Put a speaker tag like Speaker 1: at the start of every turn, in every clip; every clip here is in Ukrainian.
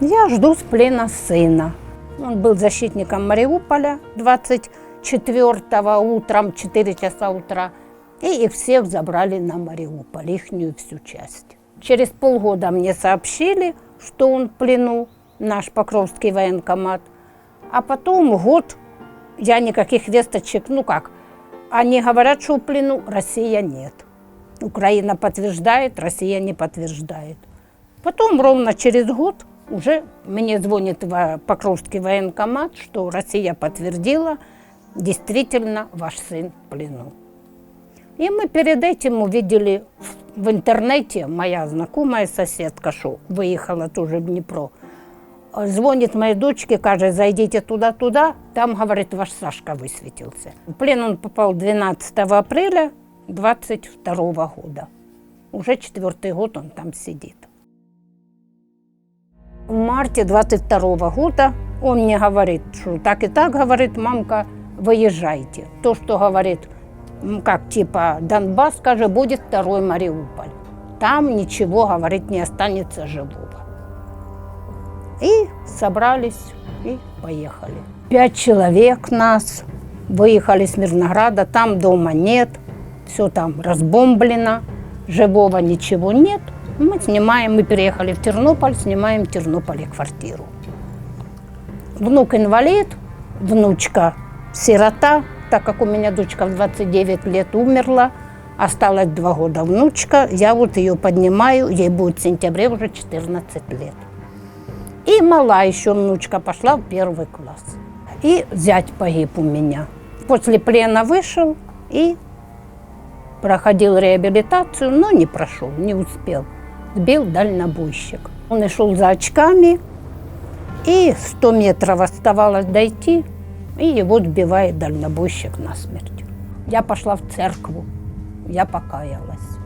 Speaker 1: Я жду с плена сына. Он был защитником Мариуполя 24 утром, 4 часа утра. И их всех забрали на Мариуполь, ихнюю всю часть. Через полгода мне сообщили, что он в плену, наш Покровский военкомат. А потом год я никаких весточек, ну как, они говорят, что в плену, Россия нет. Украина подтверждает, Россия не подтверждает. Потом ровно через год уже мне звонит во- Покровский военкомат, что Россия подтвердила, действительно ваш сын в плену. И мы перед этим увидели в- в интернете, моя знакомая соседка, что выехала тоже в Днепро, звонит моей дочке, каже, зайдите туда-туда, там, говорит, ваш Сашка высветился. В плен он попал 12 апреля 22 года. Уже четвертый год он там сидит. В марте 22 года он мне говорит, что так и так, говорит, мамка, выезжайте. То, что говорит, как типа Донбасс, скажет, будет второй Мариуполь. Там ничего, говорит, не останется живого. И собрались и поехали. Пять человек нас, выехали с Мирнограда, там дома нет, все там разбомблено, живого ничего нет. Мы снимаем, мы переехали в Тернополь, снимаем в Тернополе квартиру. Внук инвалид, внучка сирота, так как у меня дочка в 29 лет умерла, осталось два года внучка, я вот ее поднимаю, ей будет в сентябре уже 14 лет. И мала еще внучка пошла в первый класс. И зять погиб у меня. После плена вышел и проходил реабилитацию, но не прошел, не успел. Сбил дальнобойщик. Он и шел за очками, и 100 метров оставалось дойти, и его сбивает дальнобойщик насмерть. Я пошла в церкву, я покаялась.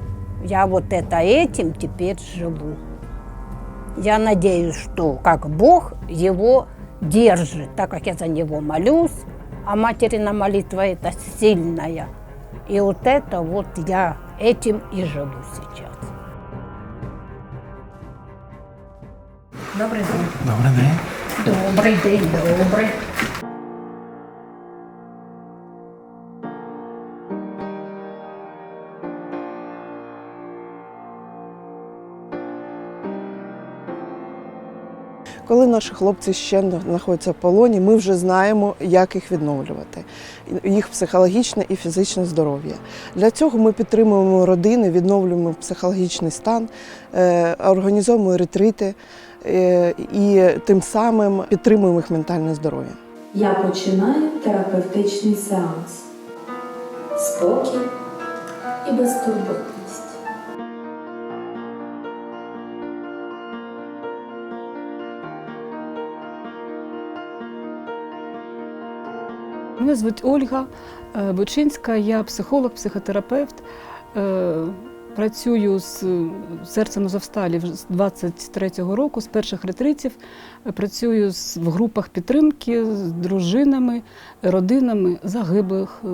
Speaker 1: Я вот это этим теперь живу. Я надеюсь, что как Бог его держит, так как я за него молюсь, а материна молитва это сильная. И вот это вот я этим и живу сейчас. Добрий день.
Speaker 2: Добрий день.
Speaker 1: Добрий день, добрий.
Speaker 3: Коли наші хлопці ще знаходяться в полоні, ми вже знаємо, як їх відновлювати, їх психологічне і фізичне здоров'я. Для цього ми підтримуємо родини, відновлюємо психологічний стан, е, організовуємо ретрити і тим самим підтримуємо їх ментальне здоров'я.
Speaker 4: Я починаю терапевтичний сеанс. Спокій і безтурботність.
Speaker 5: Мене звуть Ольга е, Бочинська, я психолог, психотерапевт. Працюю з серцем Азовсталі з 23-го року, з перших ретритів. Працюю в групах підтримки з дружинами, родинами загиблих е,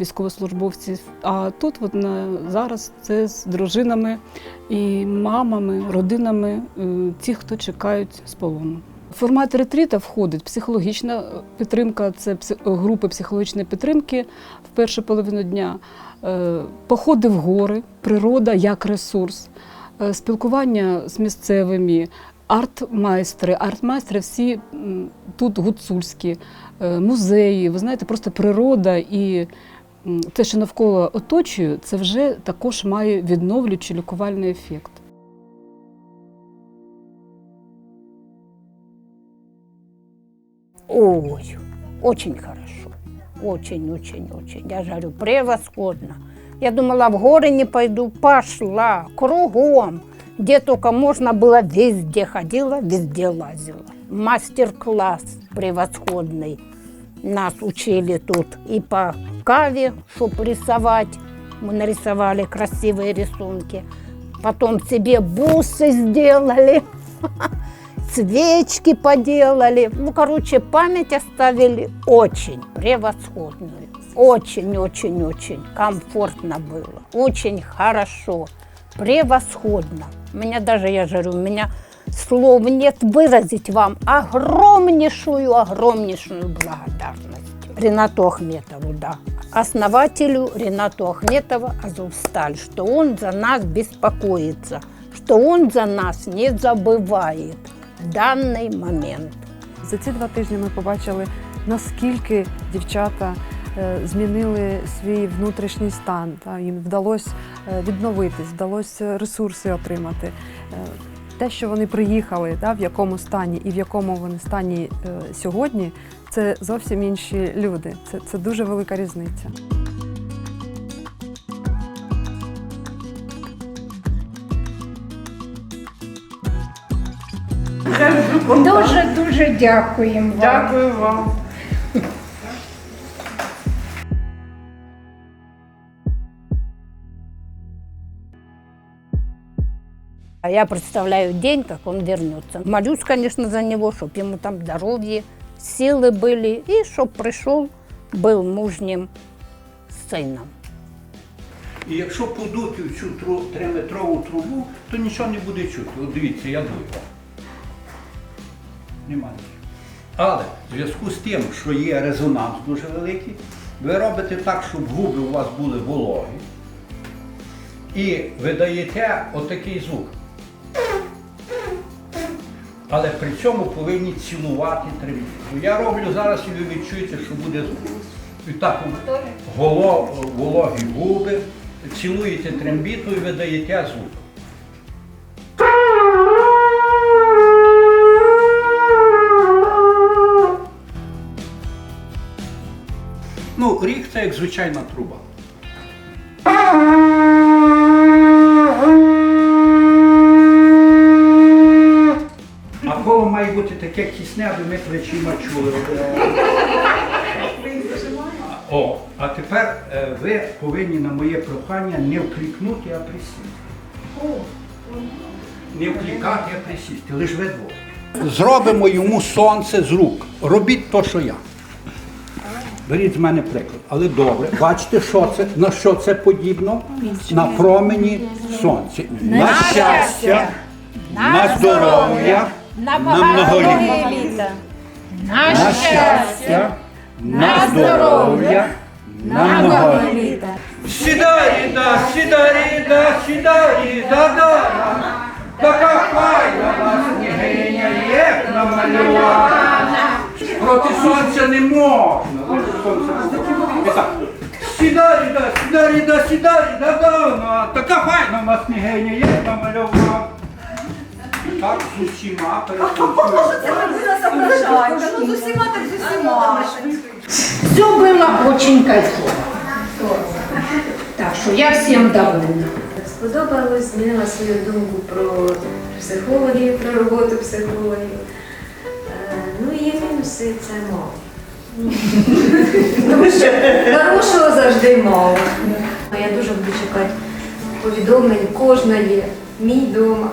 Speaker 5: військовослужбовців. А тут от на, зараз це з дружинами і мамами, родинами е, тих, хто чекають з полону. Формат ретріта входить психологічна підтримка, це групи психологічної підтримки в першу половину дня, е, походи в гори, природа як ресурс, е, спілкування з місцевими, арт-майстри. Арт-майстри всі тут гуцульські, е, музеї. Ви знаєте, просто природа і те, що навколо оточує, це вже також має відновлюючий лікувальний ефект.
Speaker 1: Ой, очень хорошо. Очень, очень, очень. Я же говорю, превосходно. Я думала, в горы не пойду. Пошла кругом. Где только можно было, везде ходила, везде лазила. Мастер-класс превосходный. Нас учили тут и по каве, чтобы рисовать. Мы нарисовали красивые рисунки. Потом себе бусы сделали. свечки поделали. Ну, короче, память оставили очень превосходную. Очень-очень-очень комфортно было. Очень хорошо. Превосходно. У меня даже, я же говорю, у меня слов нет выразить вам огромнейшую, огромнейшую благодарность Ренату Ахметову, да, основателю Ренату Ахметова Азовсталь, что он за нас беспокоится, что он за нас не забывает в данный момент.
Speaker 2: За ці два тижні ми побачили, наскільки дівчата е, змінили свій внутрішній стан. Та, їм вдалося е, відновитись, вдалося ресурси отримати. Е, Те, що вони приїхали, в якому стані і в якому вони стані сьогодні, це зовсім інші люди. Це, це дуже велика різниця.
Speaker 1: Дуже дуже дякуємо вам.
Speaker 3: Дякую вам.
Speaker 1: А я представляю день, как он вернется. Молюсь, конечно, за него, чтобы ему там здоровье, силы были, и чтобы пришел, был мужним сыном.
Speaker 6: І якщо подути в цю тру- триметрову трубу, то нічого не буде чути. От дивіться, я дую. Немає. Але в зв'язку з тим, що є резонанс дуже великий, ви робите так, щоб губи у вас були вологі. І видаєте отакий звук. Але при цьому повинні цілувати трембіту. Я роблю зараз і ви відчуєте, що буде звук. І так вологі губи, цілуєте трембіту і видаєте звук. Ріг це як звичайна труба. А коло має бути таке кисне, аби ми плечима чули. О, а тепер е, ви повинні на моє прохання не вклікнути, а присісти. Не вклікати, а присісти, лише ви двоє. Зробимо йому сонце з рук. Робіть то, що я. Беріть з мене приклад. Але добре, бачите, що це, на що це подібно? На промені сонця. На щастя, на здоров'я, на многоліття. На щастя, на здоров'я, на многоліття. Сідаріда, сідаріда, сідаріда, да. Така файна нас княгиня, як намалювана. Проти сонця не можна. Можна. І так. Сідаріда, сідаріда, сідаріда, да. Така файна в нас княгиня, як намалювана. І Так з усіма перетанцюємо.
Speaker 1: Все было очень кайфово. Так что я всем довольна.
Speaker 7: Сподобалось, змінила свою думку про психологів, про роботу психологів. Е, Ну і є мінуси це мова. Тому що хорошого завжди мало. Я дуже буду чекати повідомлень кожної, мій дома.